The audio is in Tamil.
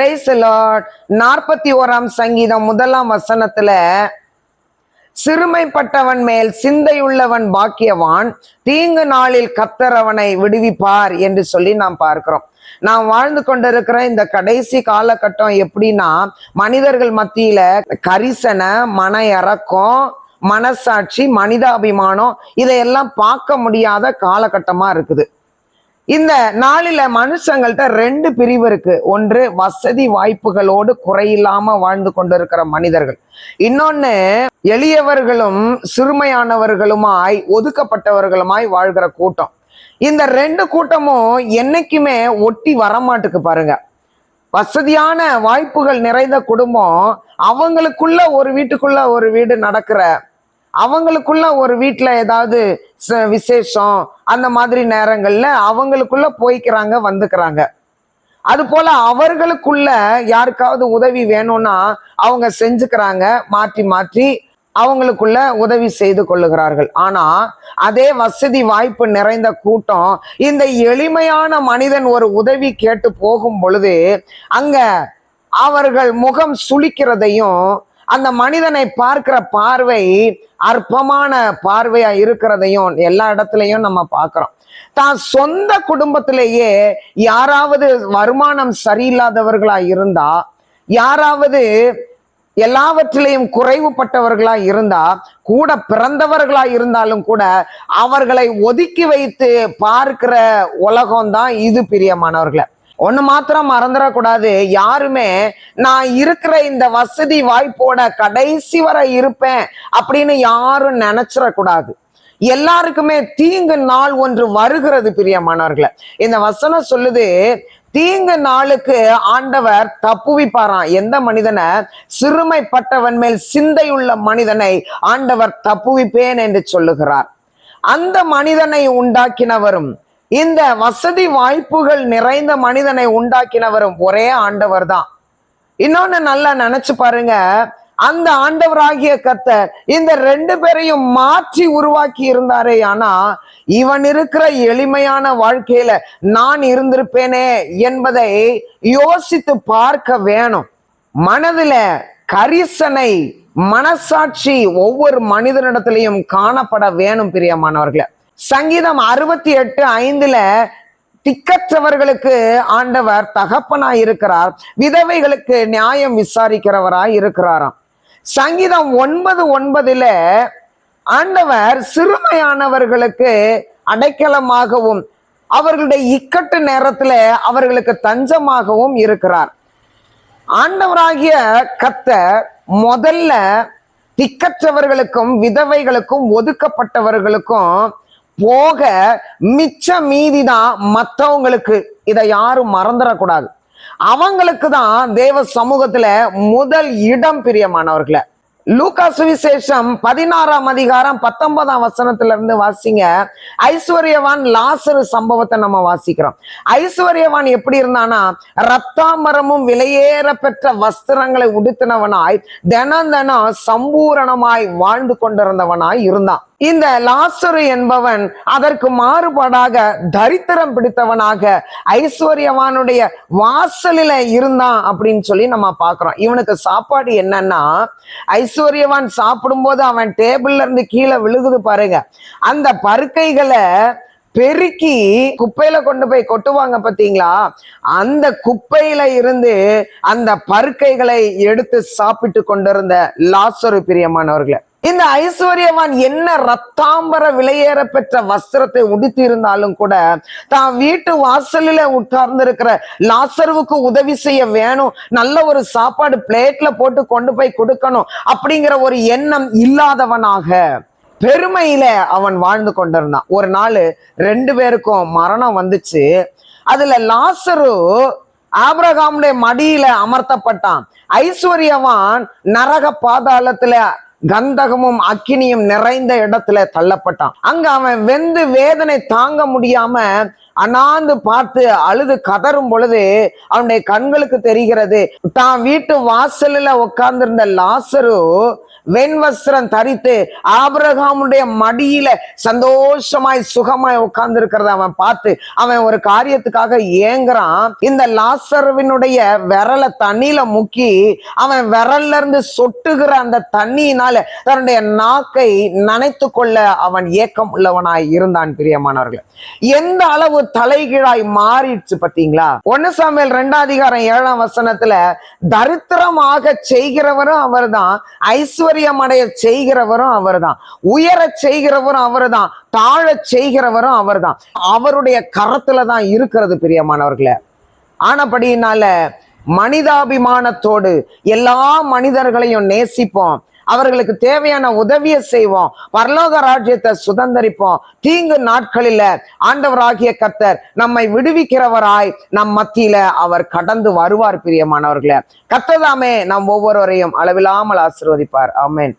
பிரைஸ் நாற்பத்தி ஓராம் சங்கீதம் முதலாம் வசனத்துல சிறுமைப்பட்டவன் மேல் சிந்தையுள்ளவன் பாக்கியவான் தீங்கு நாளில் கத்தர் அவனை விடுவிப்பார் என்று சொல்லி நாம் பார்க்கிறோம். நாம் வாழ்ந்து கொண்டிருக்கிற இந்த கடைசி காலகட்டம் எப்படின்னா மனிதர்கள் மத்தியில கரிசனை மன இறக்கம் மனசாட்சி மனிதாபிமானம் இதையெல்லாம் பார்க்க முடியாத காலகட்டமா இருக்குது. இந்த நாளில மனுஷங்கள்ட்ட ரெண்டு பிரிவு இருக்கு. ஒன்று வசதி வாய்ப்புகளோடு குறையில்லாம வாழ்ந்து கொண்டிருக்கிற மனிதர்கள். இன்னொன்னு எளியவர்களும் சிறுமையானவர்களுமாய் ஒதுக்கப்பட்டவர்களுமாய் வாழ்கிற கூட்டம். இந்த ரெண்டு கூட்டமும் என்னைக்குமே ஒட்டி வரமாட்டுக்கு பாருங்க. வசதியான வாய்ப்புகள் நிறைந்த குடும்பம் அவங்களுக்குள்ள ஒரு வீட்டுக்குள்ள ஒரு வீடு நடக்கிற அவங்களுக்குள்ள ஒரு வீட்டில் ஏதாவது ச- விசேஷம் அந்த மாதிரி நேரங்கள்ல அவங்களுக்குள்ள போய்க்கிறாங்க வந்துக்கிறாங்க. அது போல அவர்களுக்குள்ள யாருக்காவது உதவி வேணும்னா அவங்க செஞ்சுக்கிறாங்க மாற்றி மாற்றி அவங்களுக்குள்ள உதவி செய்து கொள்ளுகிறார்கள். ஆனா அதே வசதி வாய்ப்பு நிறைந்த கூட்டம் இந்த எளிமையான மனிதன் ஒரு உதவி கேட்டு போகும் பொழுது அங்க அவர்கள் முகம் சுளிக்கிறதையும் அந்த மனிதனை பார்க்கிற பார்வை அற்பமான பார்வையா இருக்கிறதையும் எல்லா இடத்துலையும் நம்ம பார்க்கிறோம். தான் சொந்த குடும்பத்திலேயே யாராவது வருமானம் சரியில்லாதவர்களா இருந்தா யாராவது எல்லாவற்றிலையும் குறைவுபட்டவர்களா இருந்தா கூட பிறந்தவர்களா இருந்தாலும் கூட அவர்களை ஒதுக்கி வைத்து பார்க்கிற உலகம் தான் இது பிரியமானவர்களை. ஒன்று மாத்திரம் மறந்துடக்கூடாது. யாருமே நான் இருக்கிற இந்த வசதி வாய்ப்போட கடைசி வரை இருப்பேன் அப்படின்னு யாரும் நினைச்சிடக்கூடாது. எல்லாருக்குமே தீங்கு நாள் ஒன்று வருகிறது பிரியமானவர்களை. இந்த வசனம் சொல்லுது தீங்கு நாளுக்கு ஆண்டவர் தப்புவிப்பாராம். எந்த மனிதனை? சிறுமைப்பட்டவன் மேல் சிந்தையுள்ள மனிதனை ஆண்டவர் தப்புவிப்பேன் என்று சொல்லுகிறார். அந்த மனிதனை உண்டாக்கினவரும் இந்த வசதி வாய்ப்புகள் நிறைந்த மனிதனை உண்டாக்கினவரும் ஒரே ஆண்டவர் தான் இன்னொன்னு நல்லா நினைச்சு பாருங்க. அந்த ஆண்டவராகிய கத்தர் இந்த ரெண்டு பேரையும் மாற்றி உருவாக்கி இருந்தாரே ஆனா இவன் இருக்கிற எளிமையான வாழ்க்கையில நான் இருந்திருப்பேனே என்பதை யோசித்து பார்க்க வேணும். மனதில கரிசனை மனசாட்சி ஒவ்வொரு மனிதனிடத்திலையும் காணப்பட வேணும் பிரியமானவர்களை. சங்கீதம் அறுபத்தி எட்டு ஐந்துல திக்கற்றவர்களுக்கு ஆண்டவர் தகப்பனாய் இருக்கிறார். விதவைகளுக்கு நியாயம் விசாரிக்கிறவராய் இருக்கிறாராம். சங்கீதம் ஒன்பது ஒன்பதுல ஆண்டவர் சிறுமையானவர்களுக்கு அடைக்கலமாகவும் அவர்களுடைய இக்கட்டு நேரத்துல அவர்களுக்கு தஞ்சமாகவும் இருக்கிறார். ஆண்டவராகிய கத்த முதல்ல திக்கற்றவர்களுக்கும் விதவைகளுக்கும் ஒதுக்கப்பட்டவர்களுக்கும் போக மிச்ச மீதிதான் மற்றவங்களுக்கு இதை யாரும் மறந்துடக்கூடாது. அவங்களுக்கு தான் தேவ சமூகத்துல முதல் இடம் பிரியமானவர்களை. லூகா சுவிசேஷம் பதினாறாம் அதிகாரம் பத்தொன்பதாம் வசனத்துல இருந்து வாசிங்க. ஐஸ்வர்யவான் லாசரு சம்பவத்தை நம்ம வாசிக்கிறோம். ஐஸ்வர்யவான் எப்படி இருந்தானா ரத்தாமரமும் விலையேற பெற்ற வஸ்திரங்களை உடுத்தினவனாய் தினம் தினம் சம்பூரணமாய் வாழ்ந்து கொண்டிருந்தவனாய் இருந்தான். இந்த லாசரு என்பவன் அதற்கு மாறுபாடாக தரித்திரம் பிடித்தவனாக ஐஸ்வர்யவானுடைய வாசலில இருந்தான் அப்படின்னு சொல்லி நம்ம பார்க்குறோம். இவனுக்கு சாப்பாடு என்னன்னா ஐஸ்வர்யவான் சாப்பிடும்போது அவன் டேபிள்ல இருந்து கீழே விழுகுது பாருங்க. அந்த பருக்கைகளை பெருக்கி குப்பையில கொண்டு போய் கொட்டுவாங்க பாத்தீங்களா அந்த குப்பையில இருந்து அந்த பருக்கைகளை எடுத்து சாப்பிட்டு கொண்டிருந்த லாசரு பிரியமானவர்களை இந்த ஐஸ்வர்யவான் என்ன ரத்தாம்பர விலையேற பெற்ற வஸ்திரத்தை உடுத்தி இருந்தாலும் கூட தான் வீட்டு வாசலில உட்கார்ந்து இருக்கிற உதவி செய்ய வேணும். நல்ல ஒரு சாப்பாடு பிளேட்ல போட்டு கொண்டு போய் கொடுக்கணும் அப்படிங்கிற ஒரு எண்ணம் இல்லாதவனாக பெருமையில அவன் வாழ்ந்து கொண்டிருந்தான். ஒரு நாள் ரெண்டு பேருக்கும் மரணம் வந்துச்சு. அதுல லாசரு ஆப்ரகாமுடைய மடியில அமர்த்தப்பட்டான். ஐஸ்வர்யவான் நரக பாதாளத்துல கந்தகமும் அக்கினியும் நிறைந்த இடத்துல தள்ளப்பட்டான். அங்க அவன் வெந்து வேதனை தாங்க முடியாம அனாந்து பார்த்து அழுது கதறும் பொழுது அவனுடைய கண்களுக்கு தெரிகிறது தான் வீட்டு வாசலில் உட்கார்ந்திருந்த லாசரு வெண்வஸ்திரம் தரித்து ஆபரகாமுடைய மடியில சந்தோஷமாய் சுகமாய் உட்கார்ந்து இருக்கிறத அவன் பார்த்து அவன் ஒரு காரியத்துக்காக ஏங்குறான். இந்த லாசருவினுடைய விரலை தண்ணியில முக்கி அவன் விரல்ல இருந்து சொட்டுகிற அந்த தண்ணியினால தன்னுடைய நாக்கை நனைத்து கொள்ள அவன் ஏக்கம் உள்ளவனாய் இருந்தான் பிரியமானவர்கள். எந்த அளவு தலைகீழாய் மாறிடுச்சு பாத்தீங்களா? ஒன்னு சாமியல் ரெண்டாம் அதிகாரம் ஏழாம் வசனத்துல தரித்திரமாக செய்கிறவரும் அவர்தான் ஐஸ்வர்யம் அடைய செய்கிறவரும் அவர்தான் உயர செய்கிறவரும் அவர்தான் தாழ செய்கிறவரும் அவர்தான். அவருடைய கரத்துல தான் இருக்கிறது பிரியமானவர்களே. ஆனபடியினால மனிதாபிமானத்தோடு எல்லா மனிதர்களையும் நேசிப்போம். அவர்களுக்கு தேவையான உதவியை செய்வோம். பரலோக ராஜ்யத்தை சுதந்தரிப்போம். தீங்கு நாட்களில ஆண்டவராகிய கர்த்தர் நம்மை விடுவிக்கிறவராய் நம் மத்தியில அவர் கடந்து வருவார் பிரியமானவர்களே. கத்ததாமே நம் ஒவ்வொருவரையும் அளவில்லாமல் ஆசிர்வதிப்பார். ஆமேன்.